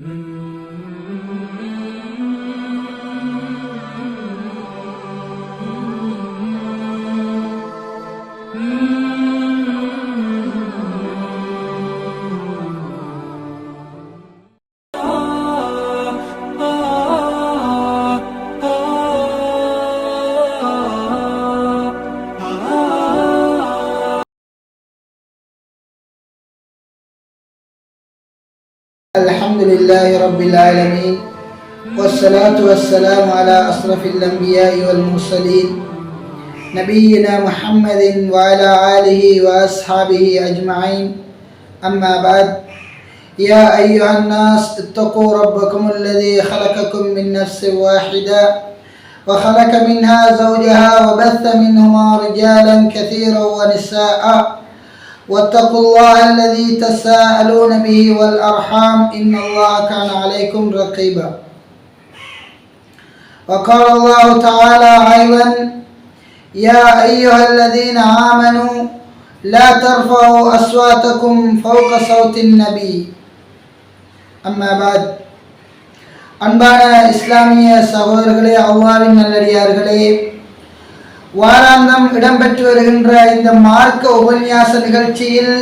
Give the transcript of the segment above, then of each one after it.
Mm-hmm. رب العالمين والصلاة والسلام على أشرف الأنبياء والمرسلين نبينا محمد وعلى آله وأصحابه أجمعين. أما بعد يا أيها الناس اتقوا ربكم الذي خلقكم من نفس واحدة وخلق منها زوجها وبث منهما رجالا كثيرا ونساء. واتقوا الله الذي تساءلون به والأرحام إن الله كان عليكم رقيبا وقال الله تعالى أيضا يا أيها الذين آمنوا لا ترفعوا أصواتكم فوق صوت النبي أما بعد அன்பான இஸ்லாமிய சகோதரர்களே அவ்வாவின் நல்லடியார்களே வாராந்தம் இடம்பெற்று வருகின்ற இந்த மார்க்க உபன்யாச நிகழ்ச்சியில்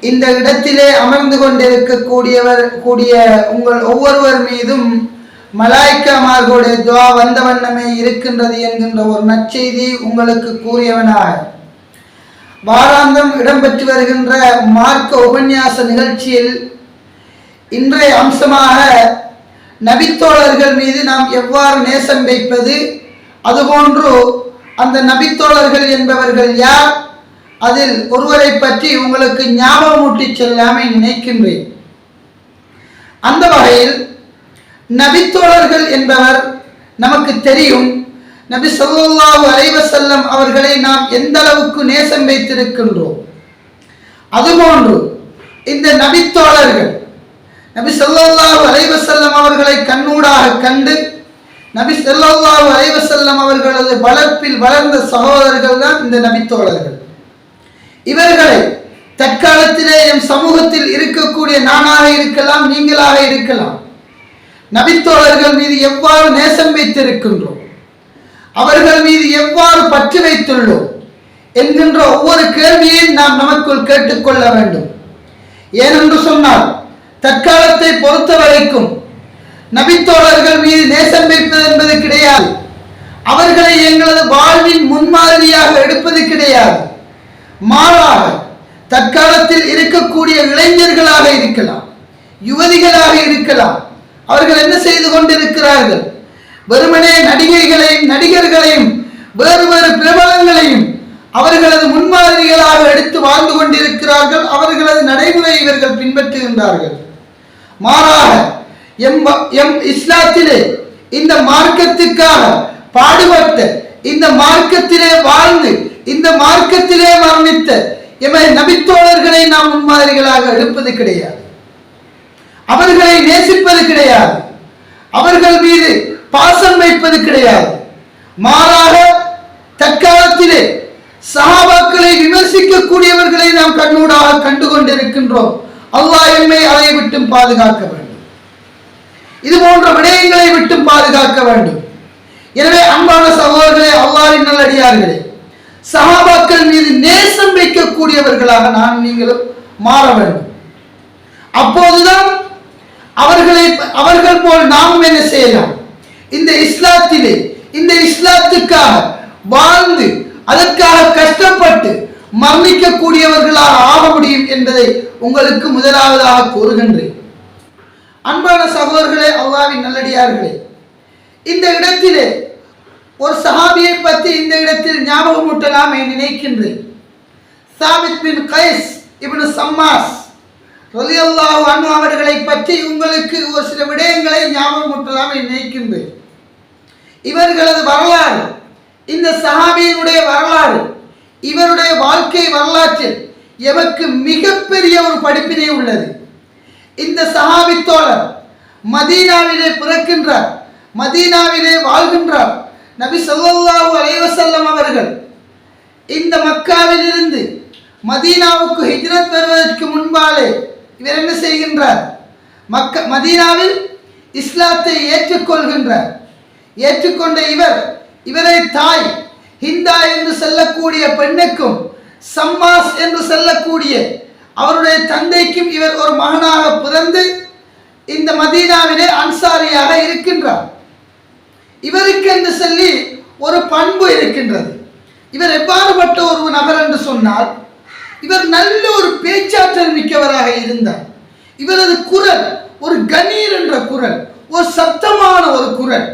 இந்த இடத்திலே அமர்ந்து கொண்டிருக்கக்கூடியவர் கூடிய உங்கள் ஒவ்வொருவர் மீதும் மலாய்க்காமார்களுடைய துவா வந்த வண்ணமே இருக்கின்றது என்கின்ற ஒரு நற்செய்தி உங்களுக்கு கூறியவனாக. வாராந்தம் இடம்பெற்று வருகின்ற மார்க்க உபன்யாச நிகழ்ச்சியில் இன்றைய அம்சமாக நபித்தோழர்கள் மீது நாம் எவ்வாறு நேசம் வைப்பது அதுபோன்று அந்த நபித்தோழர்கள் என்பவர்கள் யார்? அதில் ஒருவரை பற்றி உங்களுக்கு ஞாபகமூட்டி செல்லாமை நினைக்கின்றேன். அந்த வகையில் நபித்தோழர்கள் என்பவர் நமக்கு தெரியும் நபி சொல்லாஹு அலைவசல்லம் அவர்களை நாம் எந்த அளவுக்கு நேசம் வைத்திருக்கின்றோம். அதுபோன்று இந்த நபித்தோழர்கள் நபி சொல்லாஹு அலைவசல்லம் அவர்களை கண்ணூடாக கண்டு நபி செல்லல்லாஹு அலைவசல்லம் அவர்களது வளர்ப்பில் வளர்ந்த சகோதரர்கள் தான் இந்த நபித்தோழர்கள் இவர்களை தற்காலத்திலே எம் சமூகத்தில் இருக்கக்கூடிய நானாக இருக்கலாம் நீங்களாக இருக்கலாம். நபித்தோழர்கள் மீது எவ்வாறு நேசம் வைத்திருக்கின்றோம்? அவர்கள் மீது எவ்வாறு பற்று வைத்துள்ளோம்? என்கின்ற ஒவ்வொரு கேள்வியையும் நாம் நமக்குள் கேட்டுக்கொள்ள வேண்டும். ஏனென்று சொன்னால் தற்காலத்தை பொறுத்த வரைக்கும் நபித்தோழர்கள் மீது நேசம் வைப்பது என்பது கிடையாது. அவர்களை எங்களது வாழ்வின் முன்மாதிரியாக எடுப்பது கிடையாது. மாறாக தற்காலத்தில் இருக்கக்கூடிய இளைஞர்களாக இருக்கலாம் யுவதிகளாக இருக்கலாம் அவர்கள் என்ன செய்து கொண்டிருக்கிறார்கள்? வெறுமனே நடிகைகளையும் நடிகர்களையும் வேறு வேறு பிரபலங்களையும் அவர்களது முன்மாதிரிகளாக எடுத்து வாழ்ந்து கொண்டிருக்கிறார்கள் அவர்களது நடைமுறை இவர்கள் பின்பற்றுகின்றார்கள். மாறாக எம் எம் இஸ்லாத்திலே இந்த மார்க்கத்துக்காக பாடுபட்ட இந்த மார்க்கத்திலே வாழ்ந்து இந்த மார்க்கத்திலே மரணித்த எமை நபித்தோழர்களை நாம் முன்மாதிரிகளாக எடுப்பது கிடையாது. அவர்களை நேசிப்பது கிடையாது. அவர்கள் மீது பாசம் வைப்பது கிடையாது. மாறாக தற்காலத்திலே சகாபாக்களை விமர்சிக்கக்கூடியவர்களை நாம் கண்ணூடாக கண்டு கொண்டிருக்கின்றோம் அல்லாஹ் எம்மை அதை விட்டும் பாதுகாக்க வேண்டும். இது போன்ற விடயங்களை விட்டு பாதுகாக்க வேண்டும். எனவே அன்பான சகோதரர்களே அவ்வாறு நல்லடியார்களே சகாபாக்கள் மீது நேசம் வைக்கக்கூடியவர்களாக நான் நீங்களும் மாற வேண்டும். அப்போதுதான் அவர்களை அவர்கள் போல் நாமும் என்ன செய்யலாம்? இந்த இஸ்லாத்திலே இந்த இஸ்லாத்துக்காக வாழ்ந்து அதற்காக கஷ்டப்பட்டு மரணிக்கக்கூடியவர்களாக ஆக முடியும் என்பதை உங்களுக்கு முதலாவதாக கூறுகின்றேன். அன்பான சகோதரர்களே அல்லாவின் நல்லடியார்களே இந்த இடத்திலே ஒரு சஹாபியை பற்றி இந்த இடத்தில் ஞாபகமூட்டலாம் நினைக்கின்றேன். சாபித் பின் கைஸ் இவனு சம்மாஸ் ரலியல்லாஹு அன்பு அவர்களை பற்றி உங்களுக்கு ஒரு சில விடயங்களை ஞாபகமூட்டலாம் நினைக்கின்றேன். இவர்களது வரலாறு இந்த சஹாபியினுடைய வரலாறு இவருடைய வாழ்க்கை வரலாற்றில் எமக்கு மிகப்பெரிய ஒரு படிப்பினை உள்ளது. இந்த சஹாபி தோழர் மதீனாவிலே பிறக்கின்றார் மதீனாவிலே வாழ்கின்றார். நபி சொல்லல்லாஹு அலைவசல்லம் அவர்கள் இந்த மக்காவிலிருந்து மதீனாவுக்கு ஹிஜ்ரத் வருவதற்கு முன்பாலே இவர் என்ன செய்கின்றார்? மக்க மதீனாவில் இஸ்லாத்தை ஏற்றுக்கொள்கின்றார். ஏற்றுக்கொண்ட இவர் இவரை தாய் ஹிந்தா என்று சொல்லக்கூடிய பெண்ணுக்கும் சம்மாஸ் என்று சொல்லக்கூடிய அவருடைய தந்தைக்கும் இவர் ஒரு மகனாக பிறந்து இந்த மதீனாவிலே அன்சாரியாக இருக்கின்றார். இவருக்கு என்று சொல்லி ஒரு பண்பு இருக்கின்றது. இவர் எவ்வாறுபட்ட ஒரு நபர் என்று சொன்னால் இவர் நல்ல ஒரு பேச்சாற்றல் மிக்கவராக இருந்தார். இவரது குரல் ஒரு கணீர் என்ற குரல் ஒரு சத்தமான ஒரு குரல்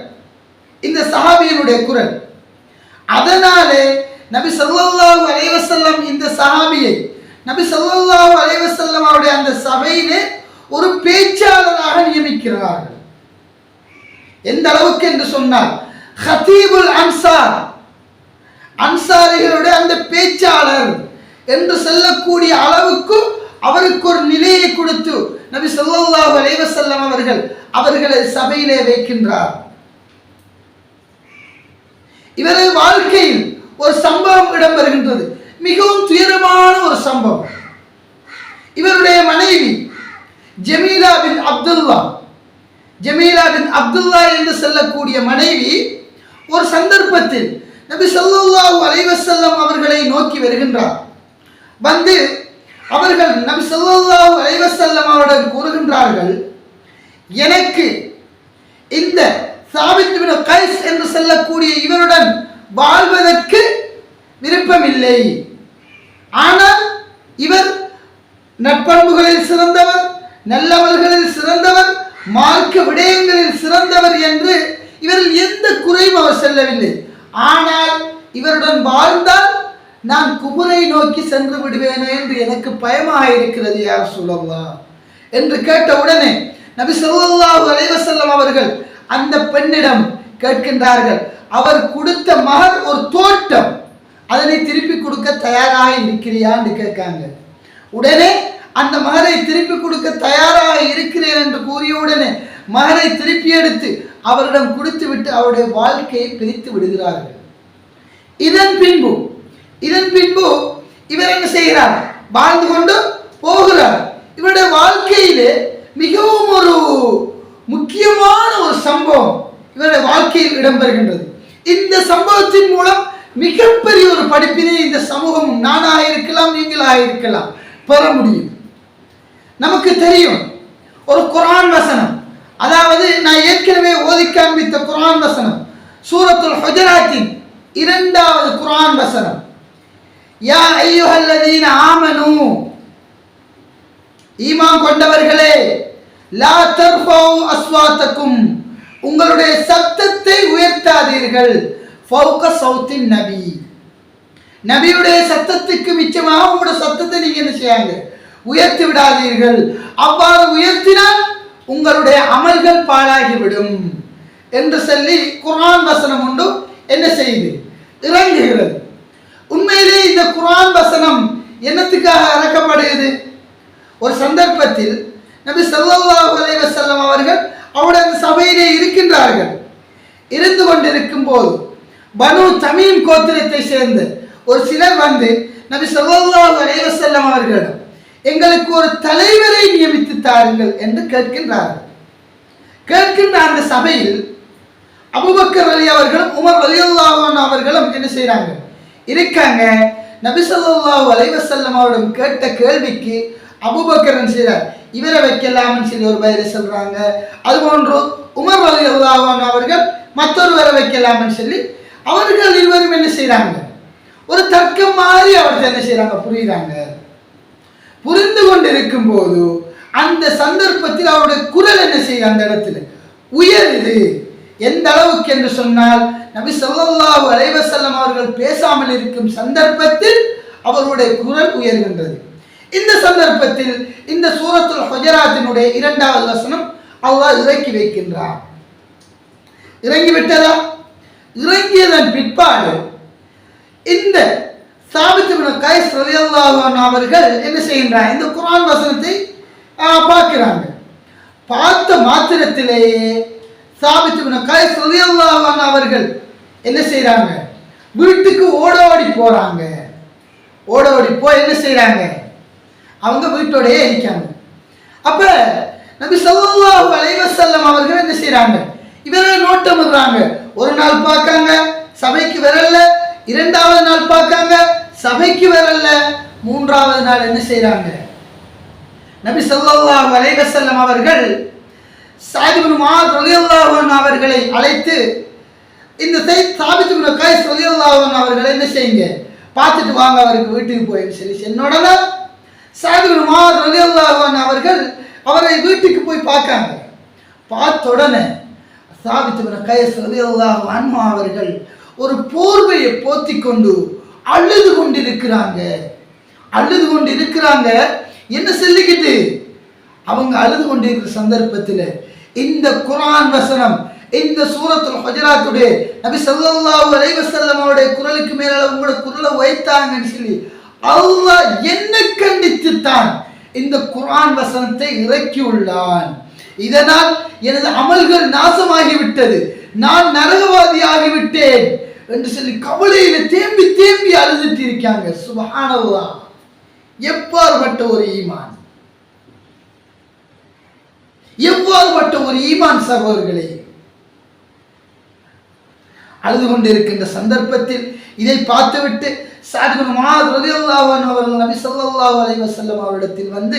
இந்த சஹாபியனுடைய குரல். அதனாலே நபி சல்லாஹூ அலைவசல்லம் இந்த சஹாபியை நபி ஸல்லல்லாஹு அலைவசல்லம் அவருடைய அந்த சபையிலே ஒரு பேச்சாளராக நியமிக்கிறார்கள். எந்த அளவுக்கு என்று சொன்னால் ஹதீபுல் அன்சார் அன்சாரிகளுடைய அந்த பேச்சாளர் என்று சொல்லக்கூடிய அளவுக்கு அவருக்கு ஒரு நிலையை கொடுத்து நபி சொல்லாஹ் அலைவசல்லம் அவர்கள் அவர்களை சபையிலே வைக்கின்றார். இவரது வாழ்க்கையில் ஒரு சம்பவம் இடம்பெறுகின்றது. மிகவும் துயரமான ஒரு சம்பவம். இவருடைய மனைவி ஜமீலா பின் அப்துல்லா. ஜமீலா பின் அப்துல்லா என்று சொல்லக்கூடிய மனைவி ஒரு சந்தர்ப்பத்தில் நபி ஸல்லல்லாஹு அலைவசல்லம் அவர்களை நோக்கி வருகின்றார். வந்து அவர்கள் நபி ஸல்லல்லாஹு அலைவசல்லம் வஸல்லம் அவரிடம் கூறுகின்றார்கள் எனக்கு இந்த சாபித் பின் கைஸ் என்று சொல்லக்கூடிய இவருடன் வாழ்வதற்கு விருப்பமில்லை. ஆனால் இவர் நட்பண்புகளில் சிறந்தவர் நல்லவர்களில் சிறந்தவர் மார்க்க விடயங்களில் சிறந்தவர் என்று இவரில் எந்த குறையும் அவர் செல்லவில்லை. ஆனால் இவருடன் வாழ்ந்தால் நான் குபுரை நோக்கி சென்று விடுவேனோ என்று எனக்கு பயமாக இருக்கிறது யார் சொல்லவா? என்று கேட்ட உடனே நபி சொல்லாஹு அலைவசல்லம் அவர்கள் அந்த பெண்ணிடம் கேட்கின்றார்கள் அவர் கொடுத்த மகர் ஒரு தோட்டம் அதனை திருப்பி கொடுக்க தயாராக இருக்கிறியான்னு கேட்காங்க. உடனே அந்த மகரை திருப்பி கொடுக்க தயாராக இருக்கிறேன் என்று கூறிய உடனே மகரை திருப்பி எடுத்து அவரிடம் கொடுத்து விட்டு அவருடைய வாழ்க்கையை பிரித்து விடுகிறார்கள். இதன் பின்பு இதன் பின்பு இவர் என்ன செய்கிறார்? வாழ்ந்து கொண்டு போகிறார். இவருடைய வாழ்க்கையிலே மிகவும் ஒரு முக்கியமான ஒரு சம்பவம் இவருடைய வாழ்க்கையில் இடம்பெறுகின்றது. இந்த சம்பவத்தின் மூலம் மிகப்பெரிய ஒரு படிப்பினை இந்த சமூகம் நானாக இருக்கலாம் நீங்களாக இருக்கலாம் பெற முடியும். நமக்கு தெரியும். ஒரு குரான் வசனம். அதாவது நான் ஏற்கனவே ஓதி காண்பித்த குரான் வசனம். சூரத்துல் ஹஜராத்தின் இரண்டாவது குரான் வசனம். யா ஐயுஹல்லதீன ஆமனு. ஈமான் கொண்டவர்களே லா தர்ஃபவு அஸ்வாத்தக்கும். உங்களுடைய சத்தத்தை உயர்த்தாதீர்கள். ஃபவுக்க சவுத்தின் நபி. நபியுடைய சத்தத்துக்கு மிச்சமாக உங்களோட சத்தத்தை நீங்க என்ன செய்யாங்க? உயர்த்தி விடாதீர்கள். அவ்வாறு உயர்த்தினால் உங்களுடைய அமல்கள் பாழாகிவிடும் என்று சொல்லி குர்ஆன் வசனம் உண்டு. என்ன செய்யுது? இறங்குகிறது. உண்மையிலே இந்த குரான் வசனம் என்னத்துக்காக அறக்கப்படுகிறது ஒரு சந்தர்ப்பத்தில் நபி ஸல்லல்லாஹு அலைஹி அவர்கள் அவருடைய சபையிலே இருக்கின்றார்கள். இருந்து கொண்டிருக்கும் போது பனு தமீம் கோத்திரத்தை சேர்ந்து ஒரு சிலர் வந்து நபி ஸல்லல்லாஹு அலைஹி அவர்களிடம் எங்களுக்கு ஒரு தலைவரை நியமித்து தாருங்கள் என்று கேட்கின்றார்கள். கேட்கின்ற அந்த சபையில் அபுபக்கர் அலி அவர்களும் உமர் அலியுல்லாஹன் அவர்களும் என்ன செய்கிறாங்க இருக்காங்க. நபி ஸல்லல்லாஹு அலைஹி அவரிடம் கேட்ட கேள்விக்கு அபுபக்கர் செய்கிறார் இவரை வைக்கலாம்னு சொல்லி ஒரு பயிரை சொல்றாங்க. அது போன்று உமர் அலி அவர்கள் மற்றொருவரை வைக்கலாம்னு சொல்லி அவர்கள் இருவரும் என்ன செய்கிறாங்க ஒரு தர்க்கம் மாதிரி அவர்கள் என்ன செய்கிறாங்க புரியுறாங்க. புரிந்து கொண்டிருக்கும் போது அந்த சந்தர்ப்பத்தில் அவருடைய குரல் என்ன செய்யுது? அந்த இடத்துல உயருது. எந்த அளவுக்கு என்று சொன்னால் நபி ஸல்லல்லாஹு அலைவசல்லம் அவர்கள் பேசாமல் இருக்கும் சந்தர்ப்பத்தில் அவருடைய குரல் உயர்கின்றது. இந்த சந்தர்ப்பத்தில் இந்த சூரத்துல் ஹஜராத்தினுடைய இரண்டாவது வசனம் அல்லாஹ் இறக்கி வைக்கின்றார் இறங்கி விட்டதா இறங்கியதன் பிற்பாடு இந்த சாபித் இப்னு கைஸ் அவர்கள் என்ன செய்கின்றார்? இந்த குரான் வசனத்தை பார்க்கிறாங்க பார்த்த மாத்திரத்திலேயே சாபித் இப்னு கைஸ் அவர்கள் என்ன செய்கிறாங்க வீட்டுக்கு ஓட ஓடி போகிறாங்க ஓட ஓடி போய் என்ன செய்கிறாங்க அவங்க வீட்டோடயே இருக்காங்க. அப்போ நபி ஸல்லல்லாஹு அலைவசல்லம் அவர்கள் என்ன செய்கிறாங்க செய்றாங்க நோட்டம் விடுறாங்க ஒரு நாள் பார்க்காங்க சபைக்கு வரல. இரண்டாவது நாள் பார்க்காங்க சபைக்கு வரல. மூன்றாவது நாள் என்ன செய்கிறாங்க நபி சொல்லா அலைஹி அவர்கள் சாயித் இப்னு அவர்களை அழைத்து இந்த செய் சாபித் இப்னு கைஸ் அவர்களை என்ன செய்யுங்க? பார்த்துட்டு வாங்க அவருக்கு வீட்டுக்கு போயின்னு சொல்லி என்னோட சாயித் இப்னு அவர்கள் அவரை வீட்டுக்கு போய் பார்க்காங்க. பார்த்த உடனே சாபித் இப்னு கைஸ் ரலியல்லாஹு அன்மா அவர்கள் ஒரு போர்வையை போத்தி கொண்டு அழுது கொண்டிருக்கிறாங்க. அழுது கொண்டு இருக்கிறாங்க என்ன சொல்லிக்கிட்டு? அவங்க அழுது கொண்டு இருக்கிற சந்தர்ப்பத்தில் இந்த குரான் வசனம் இந்த சூரத்தில் ஹஜராத்துடைய நபி ஸல்லல்லாஹு அலைவசல்லம் அவருடைய குரலுக்கு மேல உங்களோட குரலை வைத்தாங்கன்னு சொல்லி அல்லாஹ் என்ன கண்டித்து தான் இந்த குரான் வசனத்தை இறக்கியுள்ளான். இதனால் எனது அமல்கள் நாசமாகிவிட்டது. நான் நரகவாதி ஆகிவிட்டேன் என்று சொல்லி கவலையில தேம்பி தேம்பி அழுதுட்டு இருக்காங்க சுபானவா எவ்வாறுபட்ட ஒரு ஈமான்? எவ்வாறுபட்ட ஒரு ஈமான் சகோதரர்களே? அழுது கொண்டிருக்கின்ற சந்தர்ப்பத்தில் இதை பார்த்துவிட்டு சாதிபன் மாத் ரலியல்லாஹு அவர்கள் நபி ஸல்லல்லாஹு அலைஹி வஸல்லம் அவரிடத்தில் வந்து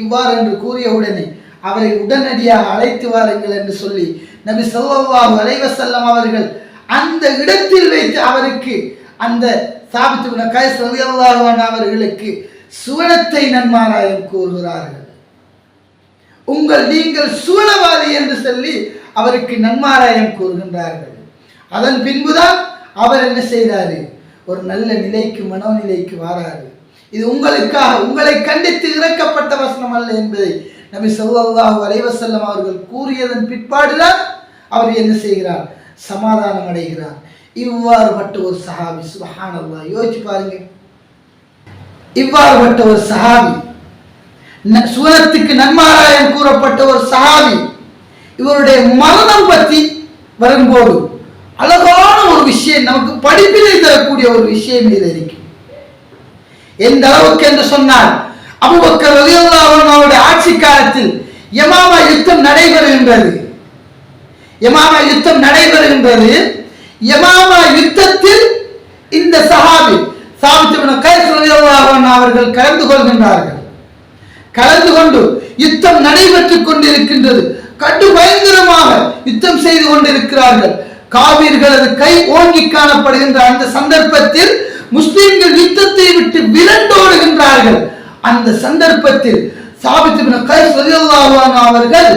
இவ்வாறு என்று கூறிய உடனே அவரை உடனடியாக அழைத்து வாருங்கள் என்று சொல்லி நபி ஸல்லல்லாஹு அலைஹி செல்லம் அவர்கள் அந்த இடத்தில் வைத்து அவருக்கு அந்த சாபித்து பின் கைஸ் அவர்களுக்கு சுவனத்தை நன்மாராயம் கூறுகிறார்கள். உங்கள் நீங்கள் சுவனவாதி என்று சொல்லி அவருக்கு நன்மாராயம் கூறுகின்றார்கள். அதன் பின்புதான் அவர் என்ன செய்கிறாரு ஒரு நல்ல நிலைக்கு மனோநிலைக்கு வாராரு. இது உங்களுக்காக உங்களை கண்டித்து இறக்கப்பட்ட வசனம் அல்ல என்பதை நபி சொல்லாஹு அலைவசல்லம் அவர்கள் கூறியதன் பிற்பாடுதான் அவர் என்ன செய்கிறார்? சமாதானம் அடைகிறார். இவ்வாறுபட்ட ஒரு சஹாபி சுபஹானல்லா யோசிச்சு பாருங்க. இவ்வாறுபட்ட ஒரு சஹாபி ந- சுவனத்துக்கு நன்மாராயம் கூறப்பட்ட ஒரு சஹாபி இவருடைய மரணம் பற்றி வரும்போது அழகான ஒரு விஷயம் நமக்கு படிப்பினை தரக்கூடிய ஒரு விஷயம் இது இருக்கு. எந்த அளவுக்கு என்று சொன்னால் அபுபக்கர் ரலியல்லாஹு அவருடைய ஆட்சி காலத்தில் யமாமா யுத்தம் நடைபெறுகின்றது. யமாமா யுத்தம் நடைபெறுகின்றது. யமாமா யுத்தத்தில் இந்த சஹாபி சாபித் கைஸ் ரலியல்லாஹு அவர்கள் கலந்து கொள்கின்றார்கள். கலந்து கொண்டு யுத்தம் நடைபெற்றுக் கொண்டிருக்கின்றது. கட்டு பயங்கரமாக யுத்தம் செய்து கொண்டிருக்கிறார்கள். காவிர்களது கை ஓங்கி காணப்படுகின்ற அந்த சந்தர்ப்பத்தில் முஸ்லிம்கள் யுத்தத்தை விட்டு விரண்டோடுகின்றார்கள். அந்த சந்தர்ப்பத்தில் சாபித் இப்னு அவர்கள்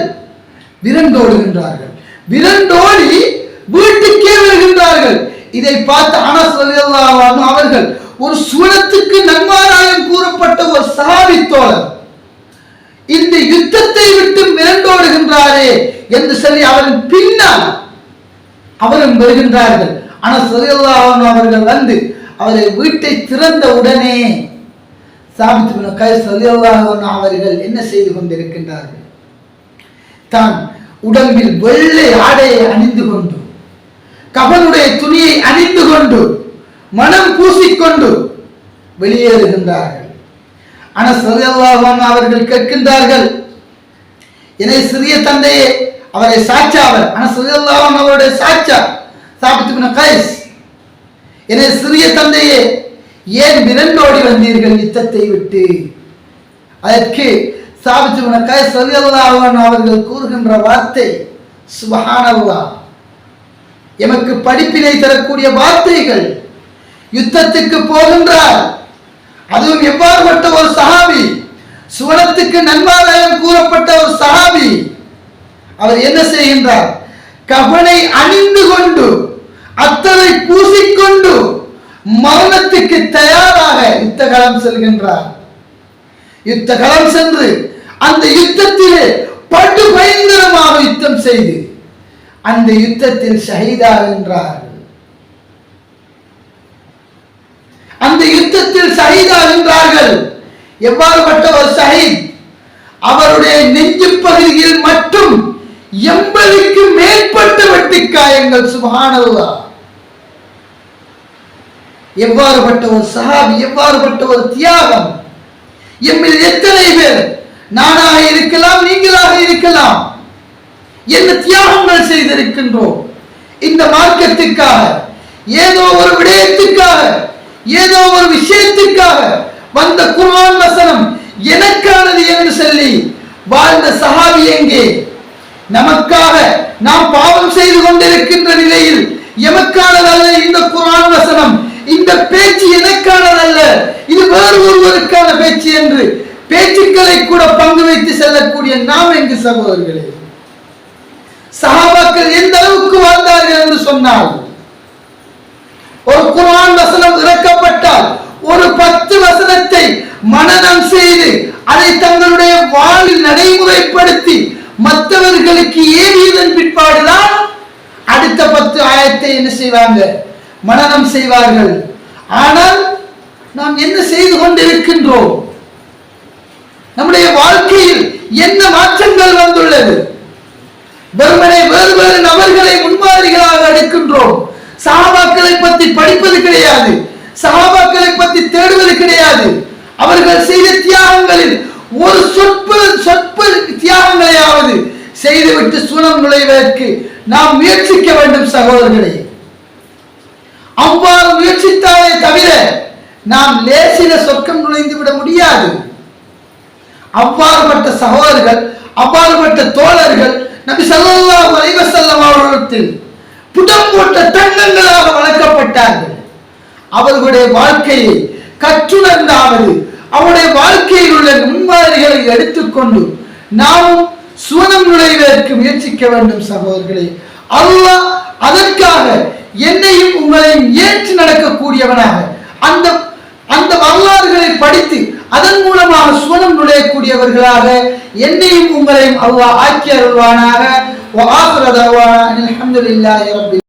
விரண்டோடுகின்றார்கள். விரண்டோடி வீட்டுக்கே வருகின்றார்கள். இதை பார்த்து அனஸ் அவர்கள் ஒரு சூழத்துக்கு நன்மாராயம் கூறப்பட்ட ஒரு சஹாபி தோழர் இந்த யுத்தத்தை விட்டு விரண்டோடுகின்றாரே என்று சொல்லி அவரின் பின்னால் அவரும் வருகின்றார்கள். ஆனால் சரியல்லாஹன் அவர்கள் வந்து அவரை வீட்டை திறந்த உடனே சாபித்து பின் கைஸ் அவர்கள் என்ன செய்து கொண்டிருக்கின்றார்கள்? தான் உடம்பில் வெள்ளை ஆடையை அணிந்து கொண்டு கபனுடைய துணியை அணிந்து கொண்டு மனம் பூசிக்கொண்டு வெளியேறுகின்றார்கள். ஆனால் ரலியல்லாஹு அவர்கள் கேட்கின்றார்கள் என்னை சிறிய தந்தையே அவரை சாட்சா அவர் ஆனால் ரலியல்லாஹு அவருடைய சாட்சா சாபித் கைஸ் என்னை சிறிய தந்தையே ஏன் விரண்டோடி வந்தீர்கள் யுத்தத்தை விட்டு? அதற்கு சாபித்து உனக்காய் கைஸ் அவர்கள் கூறுகின்ற வார்த்தை சுபஹானல்லா. எமக்கு படிப்பினை தரக்கூடிய வார்த்தைகள் யுத்தத்துக்கு போகின்றார். அதுவும் எவ்வாறுபட்ட ஒரு சஹாபி? சுவனத்துக்கு நன்மாராயம் கூறப்பட்ட ஒரு சஹாபி. அவர் என்ன செய்கின்றார்? கபனை அணிந்து கொண்டு அத்தனை பூசிக்கொண்டு மரணத்துக்கு தயாராக யுத்த களம் செல்கின்றார். யுத்த களம் சென்று அந்த யுத்தத்திலே படு பயங்கரமாக யுத்தம் செய்து அந்த யுத்தத்தில் ஷஹீதாகின்றார் அந்த யுத்தத்தில் ஷஹீதாகின்றார்கள் எவ்வாறுபட்ட ஒரு ஷஹீத்? அவருடைய நெஞ்சு பகுதியில் மட்டும் எண்பதுக்கு மேற்பட்ட வெட்டிக்காயங்கள் சுகானதுதான் எவ்வாறுபட்ட ஒரு சஹாபி எவ்வாறுபட்ட ஒரு தியாகம்? எம்மில் எத்தனை பேர்? நானாக இருக்கலாம் நீங்களாக இருக்கலாம். என்ன தியாகங்கள் செய்திருக்கின்றோம்? இந்த மார்க்கத்துக்காக ஏதோ ஒரு விடயத்துக்காக ஏதோ ஒரு விஷயத்துக்காக வந்த குர்ஆன் வசனம் எனக்கானது என்று சொல்லி வாழ்ந்த சஹாபி எங்கே? நமக்காக நாம் பாவம் செய்து கொண்டிருக்கின்ற நிலையில் எமக்கானதல்ல இந்த குர்ஆன் வசனம் இந்த பேச்சு எனக்கானதல்ல. இது வேறு ஒருவருக்கான பேச்சு என்று பேச்சுக்களை கூட பங்கு வைத்து செல்லக்கூடிய நாம் எங்கு சகோதரர்களே? சகாபாக்கள் எந்த அளவுக்கு வாழ்ந்தார்கள் என்று சொன்னால் ஒரு குரான் வசனம் இறக்கப்பட்டால் ஒரு பத்து வசனத்தை மனனம் செய்து அதை தங்களுடைய வாழ்வில் நடைமுறைப்படுத்தி மற்றவர்களுக்கு ஏவியதன் பிற்பாடுதான் அடுத்த பத்து ஆயத்தை என்ன செய்வாங்க? மனநம் செய்வார்கள். ஆனால் நாம் என்ன செய்து கொண்டிருக்கின்றோம்? நம்முடைய வாழ்க்கையில் என்ன மாற்றங்கள் வந்துள்ளது? வெறுமனை வேறு வேறு நபர்களை முன்மாதிரிகளாக எடுக்கின்றோம் சகாபாக்களை பற்றி படிப்பது கிடையாது. சகாபாக்களை பற்றி தேடுவது கிடையாது. அவர்கள் செய்த தியாகங்களில் ஒரு சொற்ப சொற்ப தியாகங்களையாவது செய்துவிட்டு சுனம் நுழைவதற்கு நாம் முயற்சிக்க வேண்டும் சகோதரர்களே. அவ்வாறு முயற்சித்தாலே தவிர நாம் லேசில சொர்க்கம் நுழைந்து விட முடியாது. அவ்வாறுபட்ட சகோதரர்கள் அவ்வாறுபட்ட தோழர்கள் நபி சல்லா அலைவசல்லம் அவர்களிடத்தில் புடம் போட்ட தங்கங்களாக வளர்க்கப்பட்டார்கள். அவர்களுடைய வாழ்க்கையை கற்றுணர்ந்தாவது அவருடைய வாழ்க்கையில் உள்ள முன்மாதிரிகளை எடுத்துக்கொண்டு நாமும் சுவனம் நுழைவதற்கு முயற்சிக்க வேண்டும் சகோதரர்களே. அல்லாஹ் அதற்காக என்னையும் உங்களையும் ஏற்று நடக்கக்கூடியவனாக. அந்த அந்த வரலாறுகளை படித்து அதன் மூலமாக சுவனம் நுழையக்கூடியவர்களாக என்னையும் உங்களையும் அவ்வா ஆக்கி அருள்வானாக. அலமதுல்லாஹி ரபில்